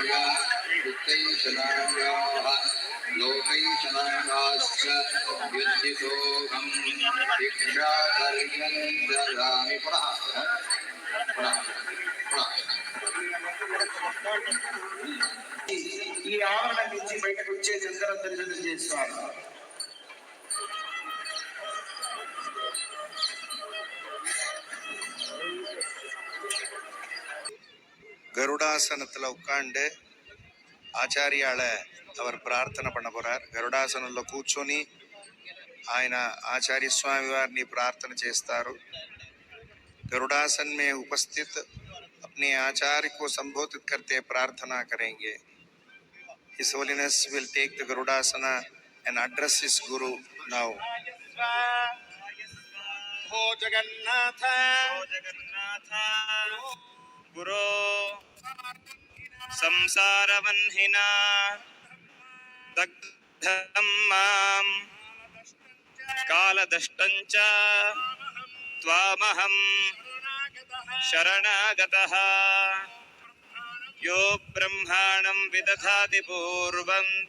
लोकैषणाय वित्तैषणायाः लोकैषणायाश्च युद्धितोऽहं भिक्षाकर्यं ददामि पुनः पुनः पुनः ఈ ఆవరణ నుంచి బయటకు వచ్చేది అందరూ దర్శనం చేస్తారు கருடாசனத்தில் உட்காந்து ఆచార్యాల அவர் ప్రార్థన பண்ண పోరారు గరుడాసనంలో కూర్చొని ఆయన ఆచార్య స్వామి వారిని ప్రార్థన చేస్తారు गरुड़ासन में उपस्थित अपने आचार्य को संबोधित करते प्रार्थना करेंगे His Holiness will take the Garudasana and address his Guru now. हो जगन्नाथ जगन्नाथ गुरो। संसारवह्निना। दग्धं माँ। कालदष्टं च त्वामहं। शरणागतः। यो ब्रह्माणं विदधाति पूर्वं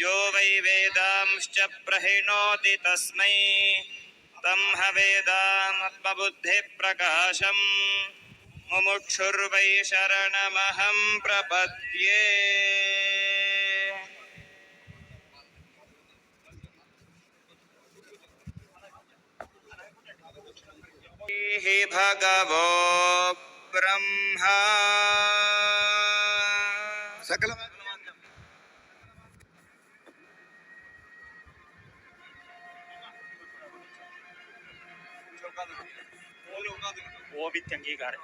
यो वै वेदांश्च प्रहिणोति तस्मै। तं ह वेदामत्मबुद्धिप्रकाशम् मुमुक्षुर्वै शरणमहं प्रपद्ये। हि भगवो ब्रह्मा। सकल वो भी अंगीकार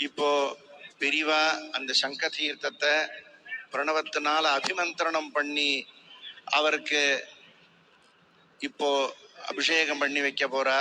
இப்போ பெரிவா அந்த சங்க தீர்த்தத்தை பிரணவத்தினால் அபிமந்திரணம் பண்ணி அவருக்கு இப்போ அபிஷேகம் பண்ணி வைக்க போறா.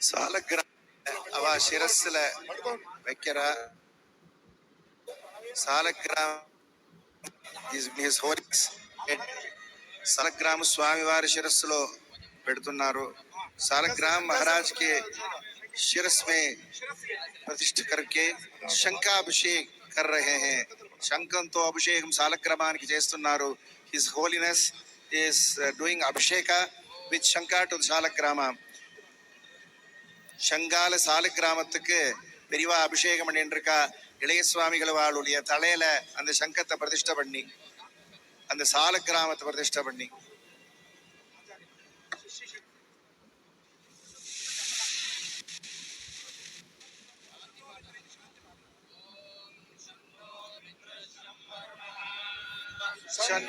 சாலக்கிர அவ சிரஸ்ல வைக்கிறா సాలగ్రామ హిస్ హోలిక్స్ సాలగ్రామ స్వామి వారి శిరస్సులో పెడుతున్నారు सालग्राम महाराज के शिरस में प्रतिष्ठित करके शंकाभिषेक कर रहे हैं। శంఖంతో అభిషేకం సాలగ్రామానికి చేస్తున్నారు his holiness is doing abhishek with shankha to salagramam ஷங்கால சாலக்கிராமத்துக்கு பெரிவா அபிஷேகம் பண்ணிட்டு இருக்கா இளைய சுவாமிகள் அவளுடைய தலையில அந்த சங்கத்தை பிரதிஷ்டை பண்ணி அந்த சாலக்கிராமத்தை பிரதிஷ்டை பண்ணி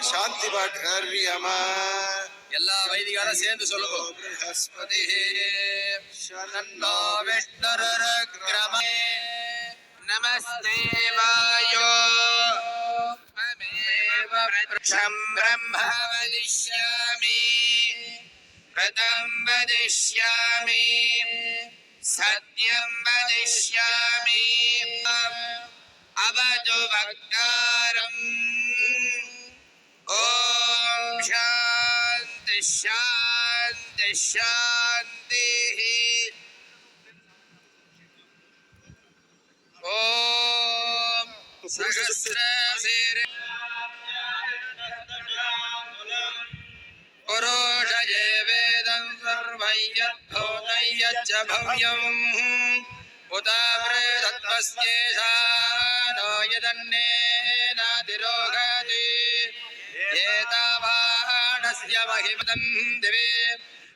சாந்தி பாட்டு ஹரியமா எல்லா வைதிகாரும் சேர்ந்து சொல்லுங்க बृहस्पति नन्नो विष्णुरुरुक्रमे नमस्ते वायो ममेव वृक्षं ब्रह्म वदिष्यामि व्रतं वदिष्यामि सत्यं वदिष्यामि अवतु वक्तारम् ఓం శాంతి శాంతి శాంతి. ఓం సహస్ర పురోషయే వేదం సర్వయ్యోతయ్యచ్చ భవ్యం. ఉదావృతత్వస్యేషానోయదన్నేనాతిరోగతి भव्यम् उदावृतत्वस्येषा नो यदन्नेनातिरोगति एतावाणस्य महिमदं दिवे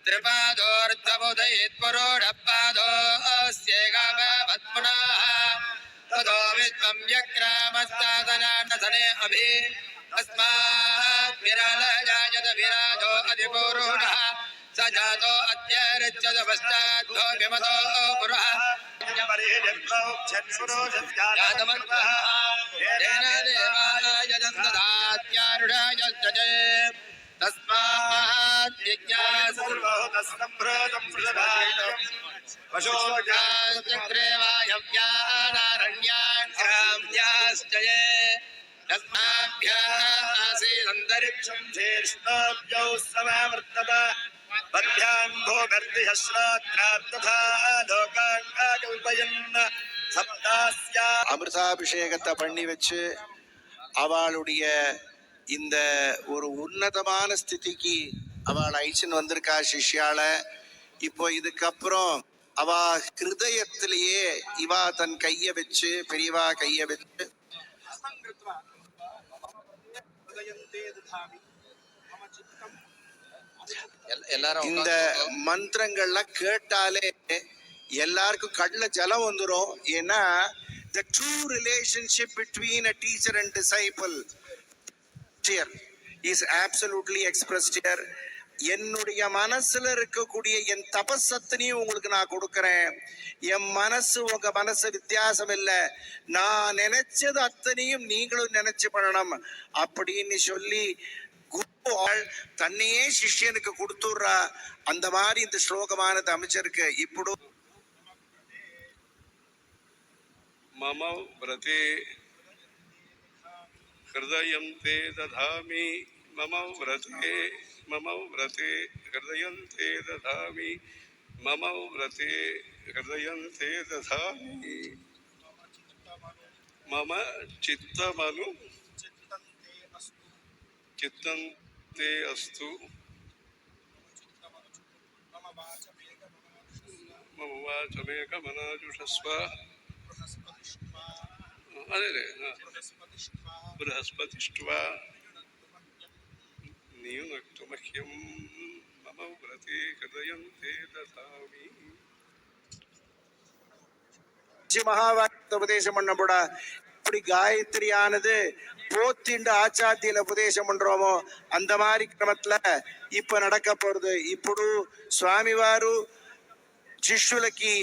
त्रिपादोर्धबुधयेत्पुरोढपादोऽस्येकाभवत्पुनः ततो विश्वं व्यक्रामस्तादनाटसने अभि अस्मात् विरलजायत विराजो अधिपूरुणः स जातो अत्यरिच्यत पश्चाद्धो विमतो पुरः जातमर्गः येन देवाय दन्तदात्यारुढाय तस्मात् जिज्ञासु पशोजाग्रेवायव्यानारण्याश्च ये तस्माभ्यः आसीदन्तरिक्षं ज्येष्ठाभ्यौ समावर्तत पद्भ्याम् भोगर्दिहश्रात्रार्थथा लोकाङ्गाकल्पयन् सप्तास्या அமிர்தாபிஷேகத்தை பண்ணி வச்சு அவளுடைய இந்த ஒரு உன்னதமான ஸ்திதிக்கு அவள் ஐச்சின் வந்திருக்கா சிஷ்யால. இப்போ இதுக்கப்புறம் அவ ஹிருதயத்திலேயே இவா தன் கைய வச்சு பெரியவா கைய வச்சு. எல்லாரும் இந்த மந்திரங்கள்லாம் கேட்டாலே எல்லாருக்கும் கண்ணுல ஜலம் வந்துரும். ஏன்னா the true relationship between a teacher and disciple here is absolutely expressed here என்னுடைய மனசுல இருக்கக்கூடிய என் தபசத்தினையும் உங்களுக்கு நான் கொடுக்கிறேன். என் மனசு உங்க மனசு வித்தியாசம் இல்லை. நான் நினைச்சது அத்தனையும் நீங்களும் நினைச்சு பண்ணணும். அப்படின்னு சொல்லி குரு தன்னையே சிஷ்யனுக்கு கொடுத்துடுறா. அந்த மாதிரி இந்த ஸ்லோகமானது அமைச்சிருக்கு. இப்படும் மம பிரதே हृदयं ते दधामि, मम व्रते मम व्रते, हृदयं ते दधामि, मम व्रते, हृदयं ते दधामि। मम चित्तमनु, चित्तं ते अस्तु। मम वाचमेकमनाजुषस्व। ಅದೇ ಬೃಹಸ್ಪತಿಷ್ಠ ನಿಯುನಕ್ತು ಮಹ್ಯಂ ಮಮ ವ್ರತೆ ಕದಯಂತೆ ದಧಾಮಿ மகாவாக்கியத்தை உபதேசம் பண்ண கூட எப்படி காயத்ரியானது போத்திண்டு ஆச்சாத்தியில உபதேசம் பண்றோமோ அந்த மாதிரி கிரமத்துல இப்ப நடக்க போறது ఇప్పుడు சுவாமிவாரு శిష్యులకి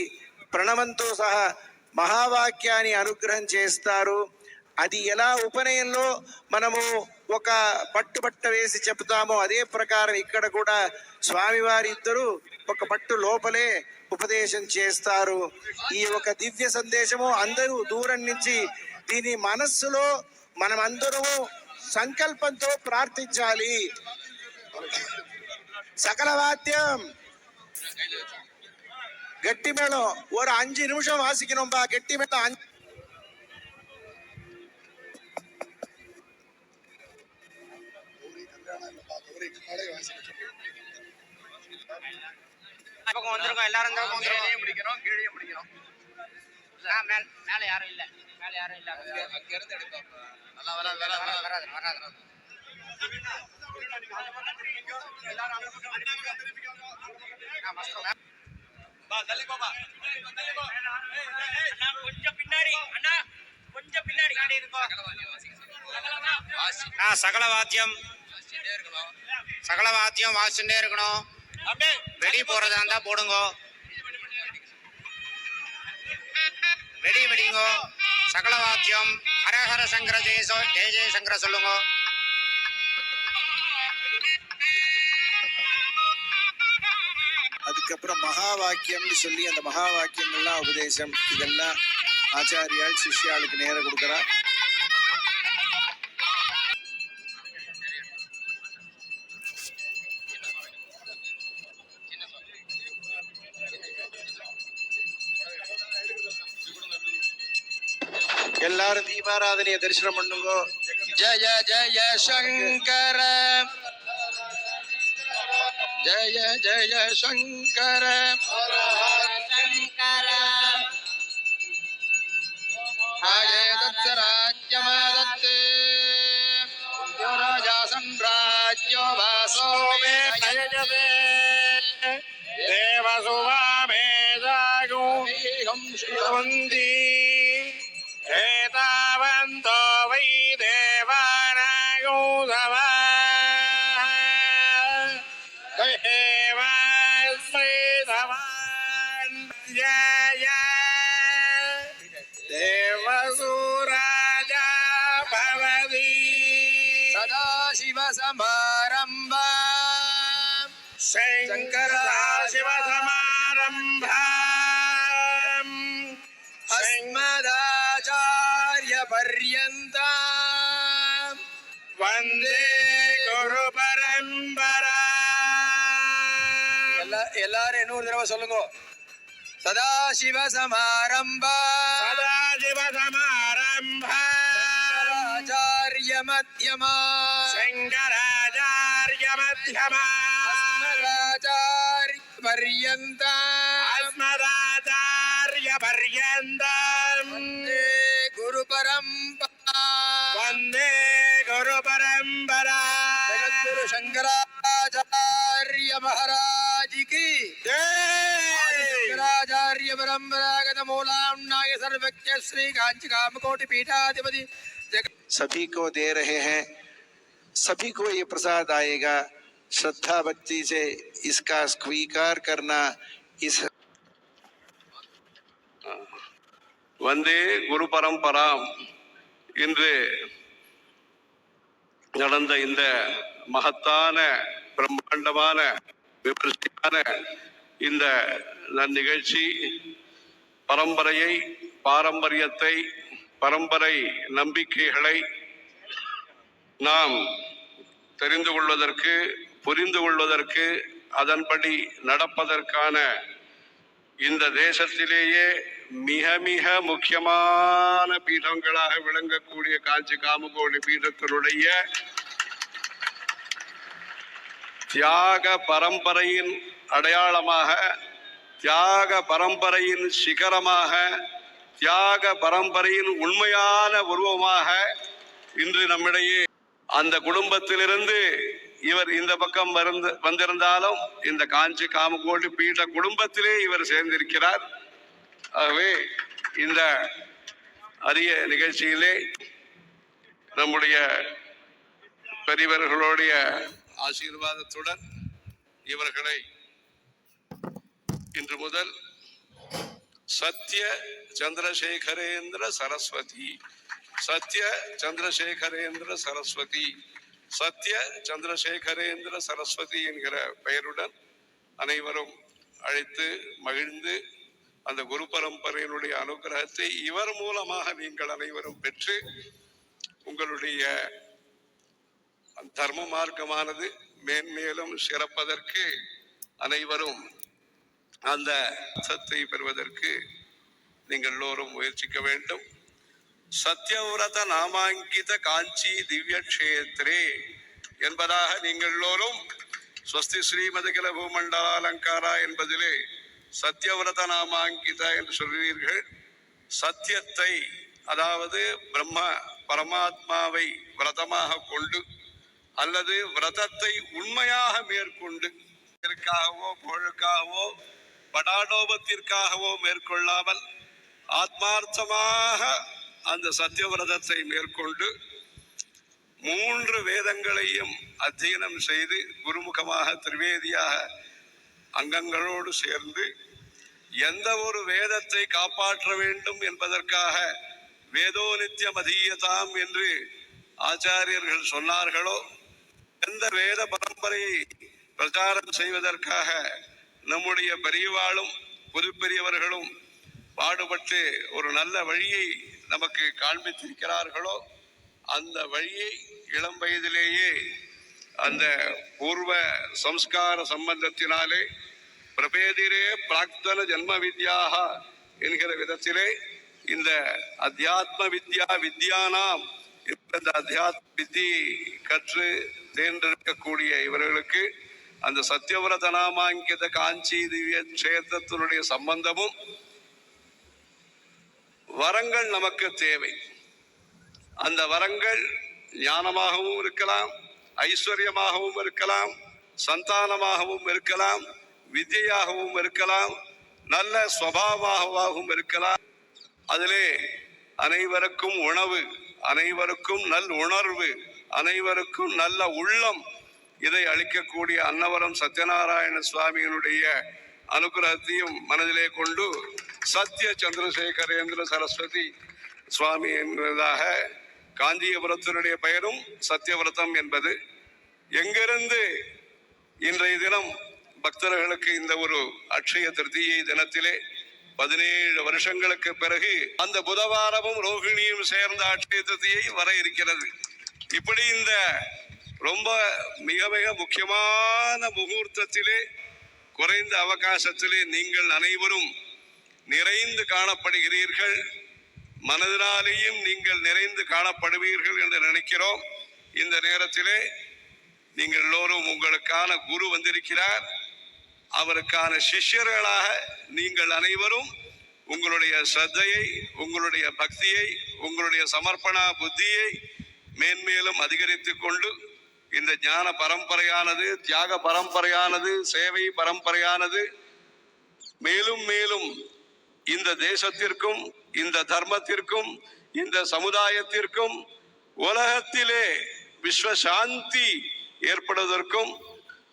பிரணவந்தோ సహా మహావాక్యాన్ని అనుగ్రహం చేస్తారు. అది ఎలా ఉపనయంలో మనము ఒక పట్టుబట్ట వేసి చెప్తామో అదే ప్రకారం ఇక్కడ కూడా స్వామివారి ఇద్దరు ఒక పట్టు లోపలే ఉపదేశం చేస్తారు. ఈ ఒక దివ్య సందేశము అందరూ దూరం నుంచి దీని మనస్సులో మనమందరము సంకల్పంతో ప్రార్థించాలి. సకల వాద్యం. கெட்டி மேளம் ஒரு அஞ்சு நிமிஷம் வாசிக்கணும்பா கெட்டி மேளம் அஞ்சு பக்கம் வந்திருக்கோம் எல்லாரும் இந்த பக்கம் வந்துருக்கோம் முடிக்கணும் கீழே முடிக்கணும் ஆ, மேல மேல யாரும் இல்ல. மேல யாரும் இல்ல. அங்க இருந்து எடுக்கும் நல்லா வராது வராது வராது வராது. வராது சகல வாத்தியம். சகல வாத்தியம் வாசிச்சுட்டே இருக்கணும். வெடி போறதா இருந்தா போடுங்க. வெடி வெடிங்கோ. சகல வாத்தியம். ஹரஹர சங்கர ஜெய ஜெய சங்கர சொல்லுங்க. அதுக்கப்புறம் மகா வாக்கியம்னு சொல்லி அந்த மகா வாக்கியங்கள்லாம் உபதேசம். இதெல்லாம் ஆச்சாரியால் சிஷ்யாளுக்கு நேரம் கொடுக்குறா. எல்லாரும் தீபாராதனைய தரிசனம் பண்ணுங்க. ஜய ஜய சங்கர. ஜய ஜய சங்கர ராஜே தத்சராஜ்யமாதத்தே ராஜா சம்ராஜ்யோ வாசோ மே நயஜதே தேவசுவாமேதாகும் வந்தி ஏதாவந்தோ வந்தே குரு பரம்பரா எல்லா எல்லாரும் இன்னொரு தடவை சொல்லுங்க. சதாசிவ சமாரம்பா. சதாசிவ சமாரம்பா. சங்கராச்சாரிய மத்தியமா. சங்கராச்சாரிய மத்தியமா அஸ்மதாச்சாரிய பர்யந்தா அஸ்மதாச்சாரிய பர்யந்தா குரு பரம்பரா गुरुपरम्परा ஜெகத்குரு சங்கராச்சாரிய மகாராஜிக்கு जय शंकराचार्य परंपरागत मूलाम्नाय सर्वज्ञ श्री कांची कामकोटि पीठाधिपति जगत सभी को दे रहे हैं सभी को ये प्रसाद आएगा श्रद्धा भक्ति से इसका स्वीकार करना इस வந்தே குரு பரம்பராம் இன்று நடந்த இந்த மகத்தான பிரம்மாண்டமான விமர்சையான இந்த நிகழ்ச்சி பரம்பரையை பாரம்பரியத்தை பரம்பரை நம்பிக்கைகளை நாம் தெரிந்து கொள்வதற்கு புரிந்து கொள்வதற்கு அதன்படி நடப்பதற்கான இந்த தேசத்திலேயே மிக மிக முக்கியமான பீடங்களாக விளங்கக்கூடிய காஞ்சி காமகோடி பீடத்தினுடைய தியாக பரம்பரையின் அடையாளமாக தியாக பரம்பரையின் சிகரமாக தியாக பரம்பரையின் உண்மையான உருவமாக இன்று நம்மிடையே அந்த குடும்பத்திலிருந்து இவர் இந்த பக்கம் வந்து வந்திருந்தாலும் இந்த காஞ்சி காமகோட்டி பீட குடும்பத்திலே இவர் சேர்ந்திருக்கிறார். ஆகவே இந்த அரிய நிகழ்ச்சியிலே நம்முடைய பெரியவர்களுடைய ஆசீர்வாதத்துடன் இவர்களை இன்று முதல் சத்ய சந்திரசேகரேந்திர சரஸ்வதி சத்ய சந்திரசேகரேந்திர சரஸ்வதி சத்ய சந்திரசேகரேந்திர சரஸ்வதி என்கிற பெயருடன் அனைவரும் அழைத்து மகிழ்ந்து அந்த குரு பரம்பரையினுடைய அனுகிரகத்தை இவர் மூலமாக நீங்கள் அனைவரும் பெற்று உங்களுடைய தர்ம மார்க்கமானது மேன்மேலும் சிறப்பதற்கு அனைவரும் அந்த சத்தை பெறுவதற்கு நீங்கள் எல்லோரும் முயற்சிக்க வேண்டும். சத்யவிரத நாமாங்கித காஞ்சி திவ்ய கஷேத்ரே என்பதாக நீங்கள் எல்லோரும் ஸ்வஸ்தி ஸ்ரீமதிகல பூமண்டல அலங்காரா என்பதிலே சத்யவிரத நாமாங்கித என்று சொல்கிறீர்கள். சத்தியத்தை அதாவது பிரம்ம பரமாத்மாவை விரதமாக கொண்டு அல்லது விரதத்தை உண்மையாக மேற்கொண்டு இதற்காகவோ புகழுக்காகவோ படாடோபத்திற்காகவோ மேற்கொள்ளாமல் ஆத்மார்த்தமாக அந்த சத்தியவிரதத்தை மேற்கொண்டு மூன்று வேதங்களையும் அத்தியனம் செய்து குருமுகமாக திரிவேதியாக அங்கங்களோடு சேர்ந்து எந்த ஒரு வேதத்தை காப்பாற்ற வேண்டும் என்பதற்காக வேதோ நித்தியம் அதீயதாம் என்று ஆச்சாரியர்கள் சொன்னார்களோ எந்த வேத பரம்பரையை பிரச்சாரம் செய்வதற்காக நம்முடைய பெரியவாளும் பொதுப்பெரியவர்களும் பாடுபட்டு ஒரு நல்ல வழியை நமக்கு காண்பித்திருக்கிறார்களோ அந்த வழியை இளம் வயதிலேயே அந்த பூர்வ சம்ஸ்கார சம்பந்தத்தினாலே பிரபேதிரே பிராக்தன ஜன்ம வித்யாக என்கிற விதத்திலே இந்த அத்தியாத்ம வித்யா வித்யானாம் இந்த அத்தியாத்ம வித்தியை கற்று தேர்ந்தெடுக்கக்கூடிய இவர்களுக்கு அந்த சத்தியவிரத நாமாங்கித காஞ்சி திவ்ய கஷேத்திரத்தினுடைய சம்பந்தமும் வரங்கள் நமக்கு தேவை. அந்த வரங்கள் ஞானமாகவும் இருக்கலாம் ஐஸ்வர்யமாகவும் இருக்கலாம் சந்தானமாகவும் இருக்கலாம் வித்யாகவும் இருக்கலாம் நல்ல சுவாவமாகவும் இருக்கலாம். அதிலே அனைவருக்கும் உணவு அனைவருக்கும் நல் உணர்வு அனைவருக்கும் நல்ல உள்ளம் இதை அளிக்கக்கூடிய அன்னவரம் சத்யநாராயண சுவாமியினுடைய அனுகிரகத்தையும் மனதிலே கொண்டு சத்ய சந்திரசேகரேந்திர சரஸ்வதி சுவாமி என்பதாக காஞ்சியபுரத்தினுடைய பெயரும் சத்தியவிரதம் என்பது. எங்கிருந்து இன்றைய தினம் பக்தர்களுக்கு இந்த ஒரு அட்சய திருத்தியை தினத்திலே பதினேழு வருஷங்களுக்கு பிறகு அந்த புதவாரமும் ரோகிணியும் சேர்ந்த அட்சய திருத்தியை வர இருக்கிறது. இப்படி இந்த ரொம்ப மிக மிக முக்கியமான முகூர்த்தத்திலே குறைந்த அவகாசத்திலே நீங்கள் அனைவரும் நிறைந்து காணப்படுகிறீர்கள். மனதினாலேயும் நீங்கள் நிறைந்து காணப்படுவீர்கள் என்று நினைக்கிறோம். இந்த நேரத்திலே நீங்கள் எல்லோரும் உங்களுக்கான குரு வந்திருக்கிறார். அவருக்கான சிஷ்யர்களாக நீங்கள் அனைவரும் உங்களுடைய சிரத்தையை உங்களுடைய பக்தியை உங்களுடைய சமர்ப்பணா புத்தியை மேன்மேலும் அதிகரித்து கொண்டு இந்த ஞான பரம்பரையானது தியாக பரம்பரையானது சேவை பரம்பரையானது மேலும் மேலும் இந்த தேசத்திற்கும் இந்த தர்மத்திற்கும் இந்த சமுதாயத்திற்கும் உலகத்திலே விஸ்வ சாந்தி ஏற்படுவதற்கும்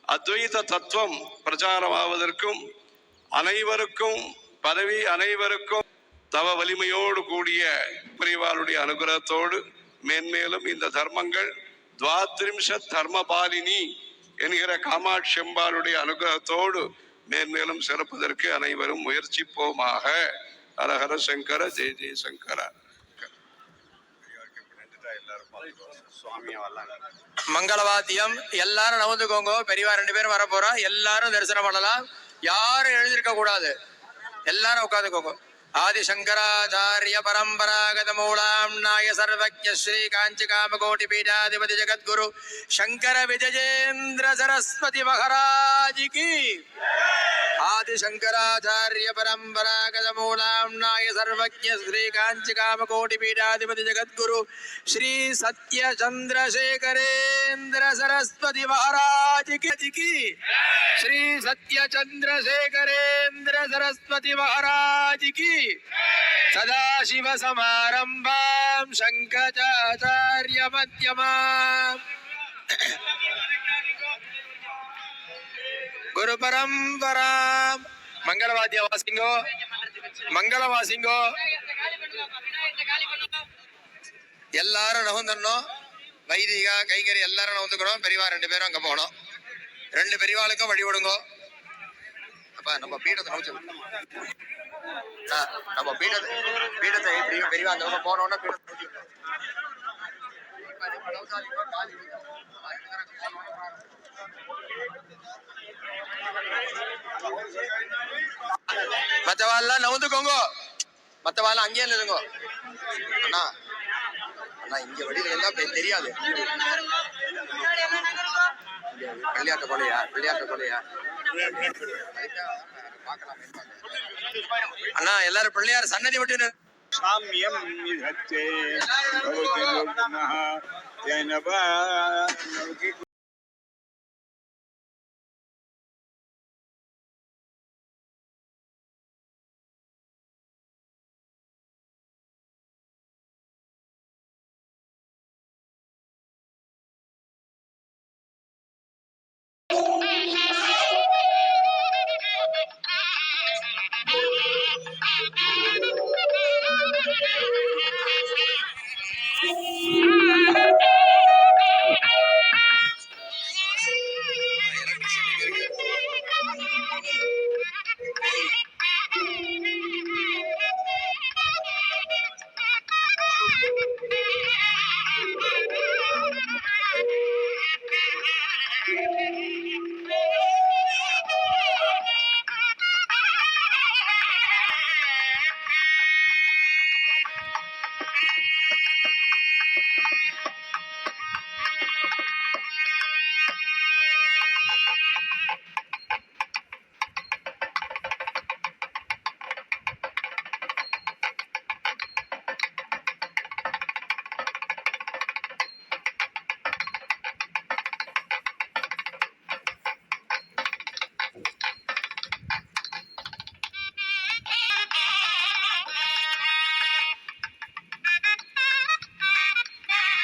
அத்வைத தத்துவம் பிரச்சாரமாவதற்கும் அனைவருக்கும் பதவி அனைவருக்கும் தவ வலிமையோடு கூடிய பிரிவாளுடைய அனுகிரகத்தோடு மேன்மேலும் இந்த தர்மங்கள் துவாத்ரிம்சத் தர்மபாலினி என்கிற காமாட்சி அம்பாளுடைய அனுகிரகத்தோடு மேன்மேலும் சிறப்பதற்கு அனைவரும் முயற்சிப்போமாக. ஹரஹர சங்கர ஜெய ஜெய சங்கர. மங்களவாத்தியம். எல்லாரும் நவந்துக்கோங்க. பெரியவா ரெண்டு பேரும் வர போறோம் எல்லாரும் தரிசனம் பண்ணலாம். யாரும் எழுதியிருக்க கூடாது எல்லாரும் உட்காந்துக்கோங்க. आदिशङ्कराचार्यपरम्परागतमूलाम्नाय सर्वज्ञ श्रीकाञ्चिकामकोटिपीठाधिपति जगद्गुरु शङ्करविजयेन्द्रसरस्वतिमहराज की। आदिशङ्कराचार्यपरम्परागतमूलाम्नाय सर्वज्ञ श्रीकाञ्चिकामकोटिपीठाधिपति जगद्गुरु श्रीसत्यचन्द्रशेखरेन्द्रसरस्वति महाराज की। सरस्वती महाराज की। सदाशिव समारंभां शंकराचार्य मध्यमा गुरु परंपरा मंगलवाद्य वासिंगो मंगलवासिंगो எல்லாரும் நகர்ந்துடணும் வைதிகா கைங்கறி எல்லாரும் நகர்ந்துக்கணும் பெரியவா ரெண்டு பேரும் அங்க போகணும் ரெண்டு பெரியவாளுக்கும் வழி விடுங்கோ அப்ப நம்ம பீடத்தை நோச்சு நம்ம பீடத்தை பீடத்தை எப்படி பெரியவா அந்த பக்கம் போனோம்னா பீடத்தை நோக்கி மத்தவாள்லாம் நவுந்துக்கோங்க. மத்தவாள் அங்கேயே நில்லுங்க. அண்ணா அண்ணா இங்க வெளியில எல்லாம் பெ- தெரியாது. பிள்ளையாட்ட போலையா? பிள்ளையாட்ட போலையா? அண்ணா எல்லாரும் பிள்ளையார் சன்னதி மட்டும் சாமியம் நிதத்தே பகவதி லோகனஹ ஜனபா